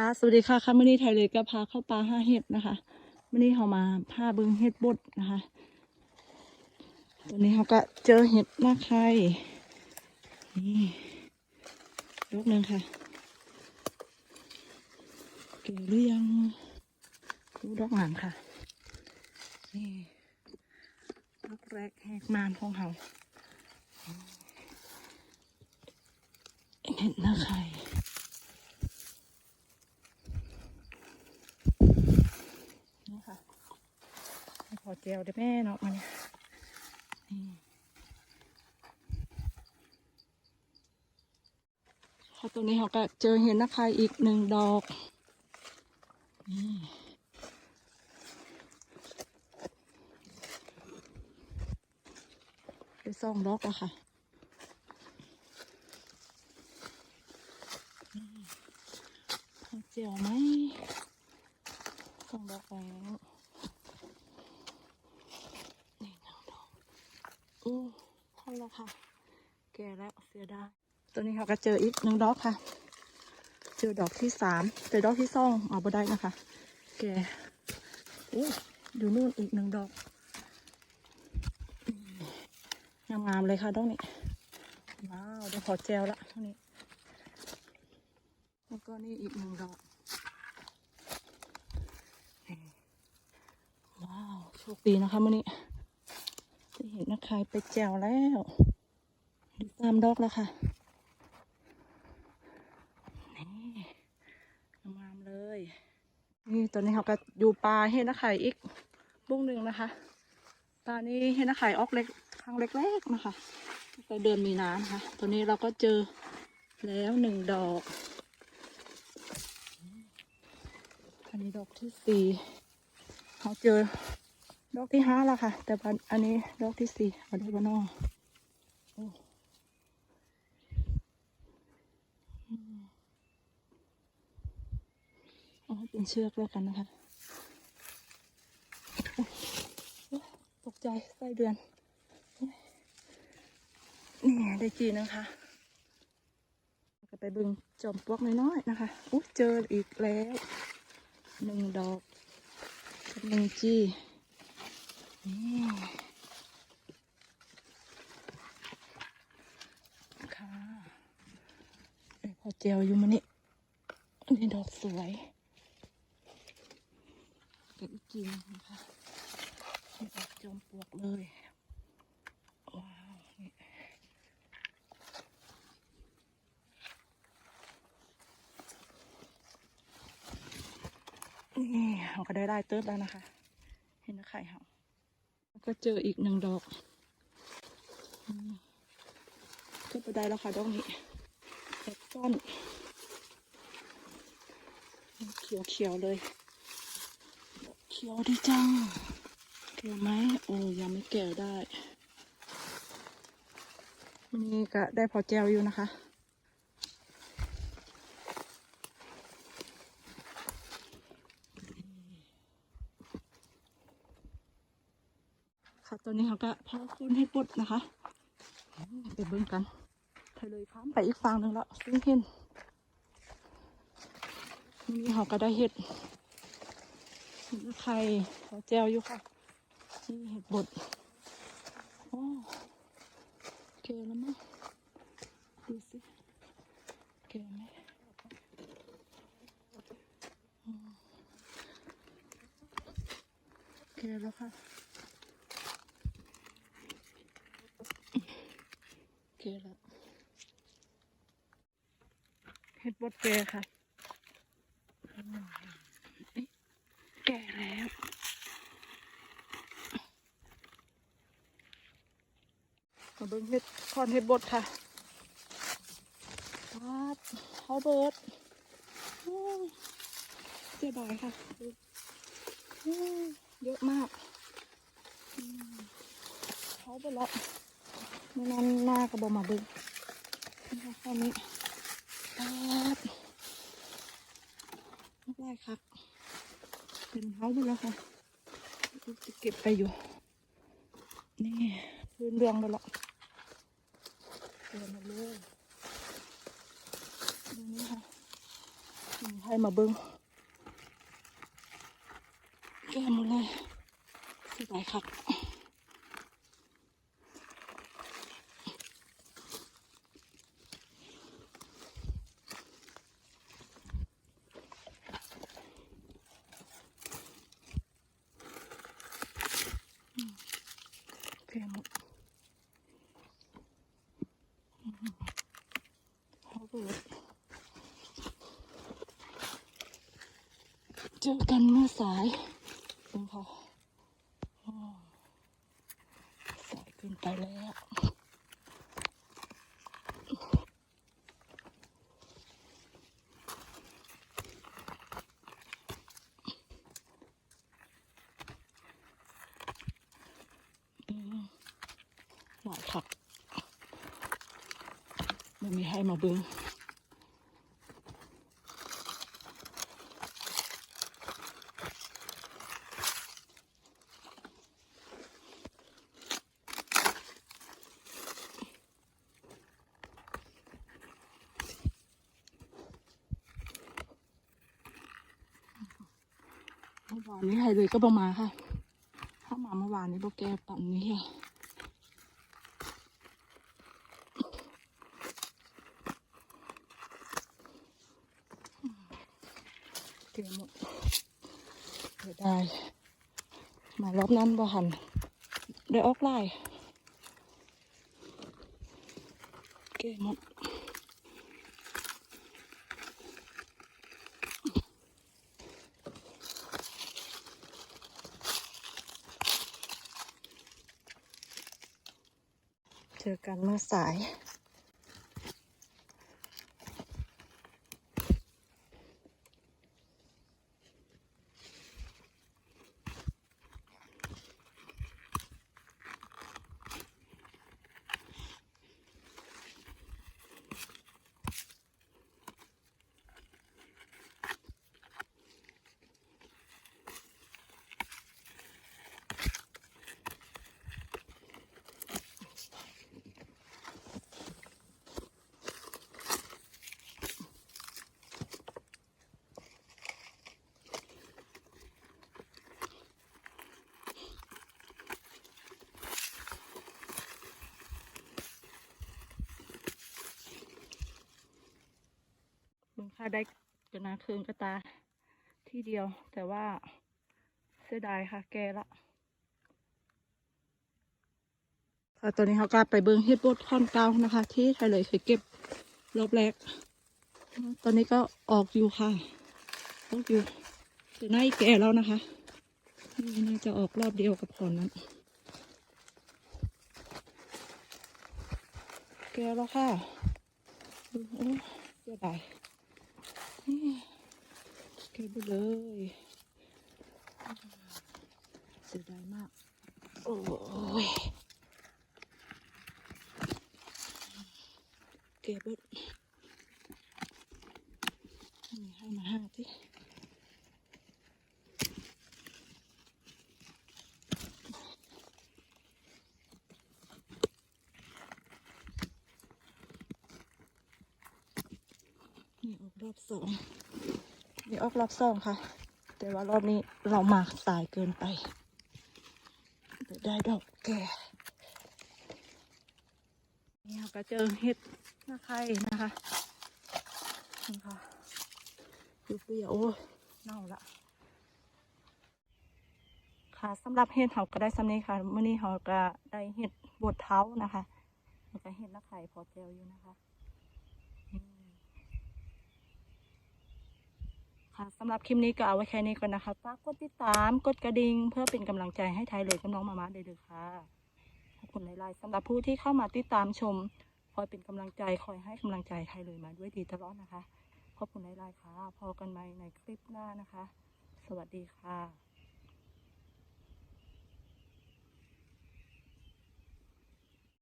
ค่ะสวัสดีค่ะค่ะมื่อนี้ไทยเลยก็พาเข้าป่าห้าเห็ดนะคะมื่อนี้เขามาพาเบิงเห็ดบดนะคะตอนนี้เขาก็เจอเห็ดหน้าไข่นี่ดอกหนึ่งค่ะเก๋หรือยังดูดอกหลังค่ะนี่ดอกแรกแหกมานของเขาเห็ดหน้าไข่ ค่ะพอเจลได้แม่เนาะมาเนี่ยนี่ค่ะตรงนี้เขาก็เจอเห็นนะคะอีกหนึ่งดอกนี่ไปซ่องดอกอะค่ะนี่พอเจลไหม ส่งดอกแล้วนี่นางดอก อู้พอแล้วค่ะ แก่แล้วเสียดายตัวนี้เขาก็เจออีกหนึ่งดอกค่ะ เจอดอกที่สามเจอดอกที่สองเอาไปได้นะคะ แก่อู้ดูนู่นอีกหนึ่งดอกงามๆเลยค่ะดอกนี้ว้าวเดี๋ยวขอแจวละเท่านี้แล้วก็นี่อีกหนึ่งดอกว้าวโชคดีนะคะมื่อนี้ ได้เห็นนะใครไปแจวแล้วดูตามดอกแล้วค่ะนี่งามเลย นี่ตอนนี้เขาก็อยู่ปลาเห็นนะไข่อีกบุ้งหนึ่งนะคะปลานี้เห็นนะไข่ออกเล็กครั้งเล็กๆนะคะตั้งแต่เดือนมีนานะคะตอนนี้เราก็เจอแล้วหนึ่งดอก อันนี้ดอกที่สี่เขาเจอ ดอกที่ห้าแล้วค่ะ แต่วันอันนี้ดอกที่สี่เอาได้บ้านอโอ้อเอาเป็นเชือกแล้วกันนะคะ ตกใจไส้เดือนโอ้ยนี่ได้จีนะคะก็ไปบึงจอมปลวกน้อยๆนะคะอุ้เจออีกแล้วหนึ่งดอกหนึ่งจี้ ค่ะเอพอเจลอยู่มานี่นี่ดอกสวยเก็บอีกจีนงนะคะนี่ดอกจอมปลวกเลย ว้าวนี่นี่เราก็ได้ได้เติร์ดแล้วนะคะ เห็นนะไข่เขา ก็เจออีกหนึ่งดอกก็ไปได้แล้วค่ะดอกนี้ดอกต้นเขียวเขียวๆเลย เขียวดีจัง แก่ไหมโอ้ยังไม่แก่ได้วันนี้ก็ได้พอแจวอยู่นะคะ ค่ะ ตอนนี้เขาก็พาคุณให้ปลดนะคะไปเบิ่งกันไปเลยข้ามไปอีกฝั่งหนึ่งแล้วซึ่งเห็นนี่เขาก็ได้เห็ดเห็ดไข่ขอแจวอยู่ค่ะนี่เห็ดบดโอ้โอเคแล้วมั้งดูสิโอเคไหมอืมโอเคแล้วค่ะ โอเค แล้วเห็ดบดแก่ค่ะอืมเอ๊ะแก่แล้วมาเบิ่งเห็ดคอนเห็ดบดค่ะวัดเขาเบิดโอ้ยเสียดายค่ะดูโอ้ยเยอะมากอืมเขาไปแล้ว ไม่นั่นหน้าก็บอกมาเบึงนี่ค่นี้ปัดไม่ได้ครับเป็นเท้าไปแล้วค่ะจะเก็บไปอยู่ นี่พื้นเรืองไปแล้วเดินมาเลยดูนี่ค่ะหนึ่งให้มาเบิ้งแก้หมดเลยสียดายครับ แก้หมดอืม เอาเบิดเจอกันเมื่อสายองค่ะอ๋อสายเกินไปแล้วอืมหลายคักไม่มีให้มาเบิ้ง มื่อวานนี้ใครเลยก็บอมาณค่ะ ถ้ามาเมื่อวานนี้โบแกปั่นนี้ค่ะเกลียหมดเสียดายมารอบนั้นบ่หันได้ออกไล่เกลียหมด เจอกันเมื่อสายาได้กระนาคืนกระตาที่เดียว แต่ว่าเสียดายค่ะ แกละค่ะตอนนี้เขาก็ไปเบิงเฮ็ดบดค่อนเก้านะคะ ที่ไทยเลยเคยเก็บรอบแรก ตอนนี้ก็ออกอยู่ค่ะ ออกอยู่แต่น่าแก่แล้วนะคะนี่น่าจะออกรอบเดียวกับผอนนั้น แก่แล้วค่ะโอ้เสียดาย เก็บไปเลยเสียดายมาก โอ้ยเก็บไปให้มาห้าที่นี่ สูงนี่ออกรอบสองค่ะ แต่ว่ารอบนี้เรามากสายเกินไปเดี๋ยวได้ดอกแก่นี่เราก็เจอเห็ดหน้าไข่นะคะนี่ค่ะดูเปรี้ยวโอ้เน่าละค่ะสำหรับเห็ดเขาก็ได้สำเนีค่ะเมื่อนี้เขาก็ได้เห็ดบดเท้านะคะแล้วก็เห็ดหน้าไข่พอเจลอยู่นะคะอืม ค่ะสำหรับคลิปนี้ก็เอาไว้แค่นี้ก่อนนะคะฝากกดติดตาม กดกระดิ่งเพื่อเป็นกำลังใจให้ไทยเลยกับน้องมามาเด้เลยค่ะ ขอบคุณหลายๆสำหรับผู้ที่เข้ามาติดตามชม คอยเป็นกำลังใจคอยให้กำลังใจไทยเลยมาด้วยดีตลอดนะคะ ขอบคุณหลายๆค่ะ พอกันใหม่ในคลิปหน้านะคะ สวัสดีค่ะ